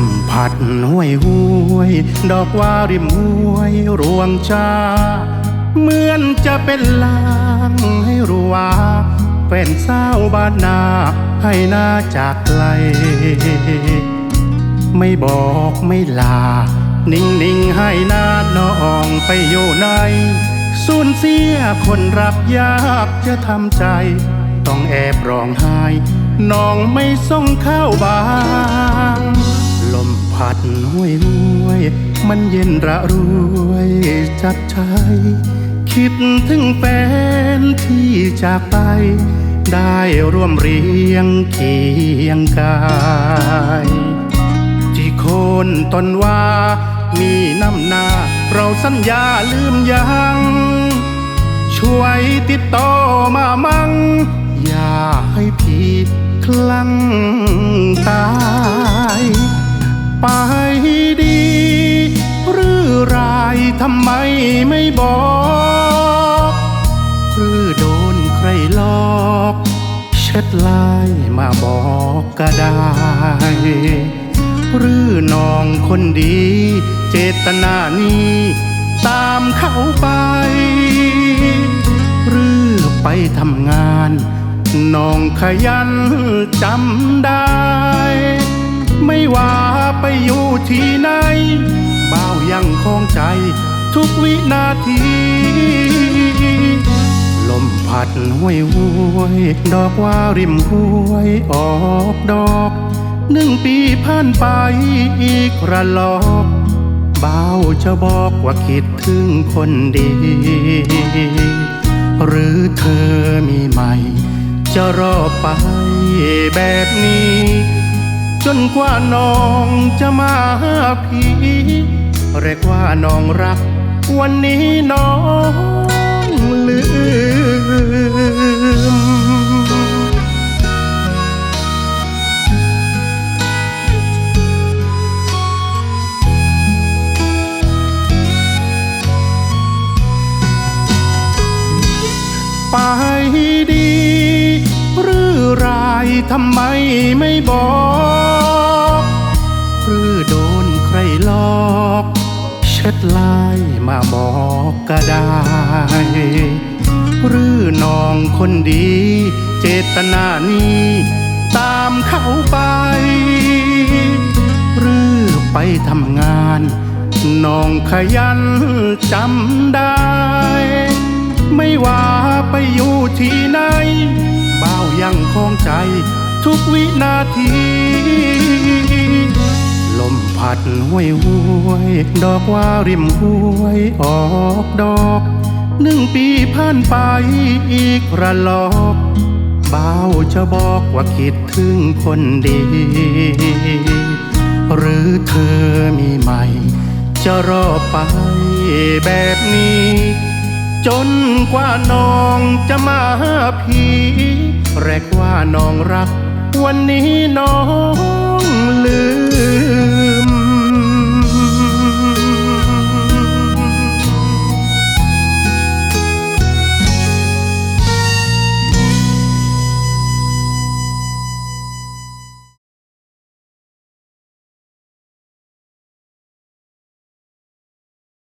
มผัดห้วยห้วย ดอกว่าริมห้วยรวงชา เหมือนจะเป็นลางให้รู้ว่าแฟนสาวบ้านนาให้หน้าจากไกล ไม่บอกไม่ลา นิ่งนิ่งให้หน้าน้องไปอยู่ในสูญเสียคนรักยากจะทำใจ ต้องแอบร้องไห้น้องไม่ส่งเข้าบ้าน ห้วยห้วยมันเย็นระรวยจับใจคิดถึงแฟนที่จากไป ได้ร่วมเรียงเคียงกายที่โคนต้นว่า มีน้ำหน้า เราสัญญาลืมยังช่วยติดต่อมามั่ง อย่าให้พี่คลั่งตายปดี ทำไมไม่บอกหรือโดนใครหลอกเช็ดลายมาบอกก็ได้หรือน้องคนดี เจตนานี้ตามเขาไปหรือไปทำงาน น้องขยันจำได้ ไม่ว่าไปอยู่ที่ไหนบ่าวยังคงใจ ทุกวินาที ลมพัดห้วยห้วยดอกว่าริมห้วยออกดอก หนึ่งปีผ่านไปอีกระลอกเบาจะบอกว่าคิดถึงคนดี หรือเธอมีใหม่ จะรอไปแบบนี้ จนกว่าน้องจะมาหาพี่เรียกว่าน้องรัก วันนี้น้องลืม ไปดี หรือรายทำไมไม่บอก ช็ดลายมาบอกก็ได้ หรือน้องคนดี เจตนานี้ตามเขาไป หรือไปทำงาน น้องขยันจำได้ ไม่ว่าไปอยู่ที่ไหนบ่าวยังคงใจทุกวินาที ลมพัดห้วยห้วยดอกว่าริมห้วยออกดอกหนึ่งปีผ่านไปอีกระลอกเบาจะบอกว่าคิดถึงคนดี หรือเธอมีใหม่ จะรอไปแบบนี้ จนกว่าน้องจะมาหาพี่แรกว่าน้องรัก วันนี้น้องลื